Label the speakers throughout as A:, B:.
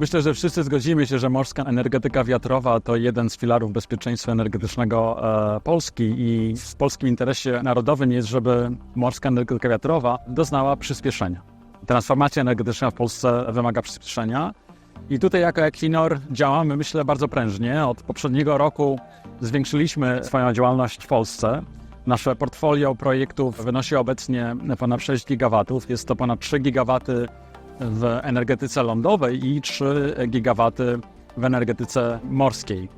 A: Myślę, że wszyscy zgodzimy się, że morska energetyka wiatrowa to jeden z filarów bezpieczeństwa energetycznego e, Polski i w polskim interesie narodowym jest, żeby morska energetyka wiatrowa doznała przyspieszenia. Transformacja energetyczna w Polsce wymaga przyspieszenia i tutaj jako Equinor działamy, myślę, bardzo prężnie. Od poprzedniego roku zwiększyliśmy swoją działalność w Polsce. Nasze portfolio projektów wynosi obecnie ponad 6 gigawatów. Jest to ponad 3 gigawaty w energetyce lądowej i 3 gigawaty w energetyce morskiej.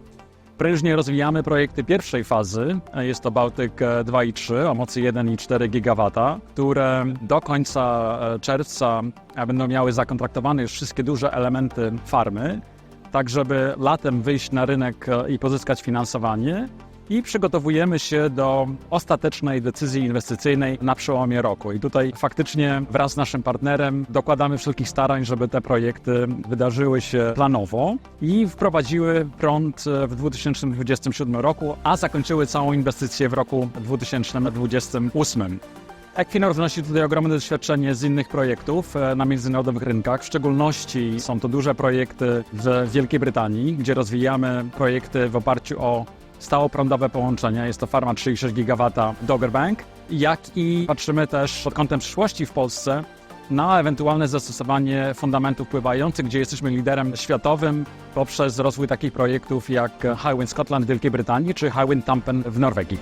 A: Prężnie rozwijamy projekty pierwszej fazy. Jest to Bałtyk 2 i 3 o mocy 1,4 gigawata, które do końca e, czerwca będą miały zakontraktowane już wszystkie duże elementy farmy, tak żeby latem wyjść na rynek e, i pozyskać finansowanie. I przygotowujemy się do ostatecznej decyzji inwestycyjnej na przełomie roku. I tutaj faktycznie wraz z naszym partnerem dokładamy wszelkich starań, żeby te projekty wydarzyły się planowo i wprowadziły prąd w 2027 roku, a zakończyły całą inwestycję w roku 2028. Equinor wnosi tutaj ogromne doświadczenie z innych projektów e, na międzynarodowych rynkach. W szczególności są to duże projekty w Wielkiej Brytanii, gdzie rozwijamy projekty w oparciu o stałoprądowe połączenia. Jest to farma 3,6 GW Dogger Bank. Jak i patrzymy też pod kątem przyszłości w Polsce na ewentualne zastosowanie fundamentów pływających, gdzie jesteśmy liderem światowym poprzez rozwój takich projektów jak Highwind Scotland w Wielkiej Brytanii czy Highwind Tampen w Norwegii.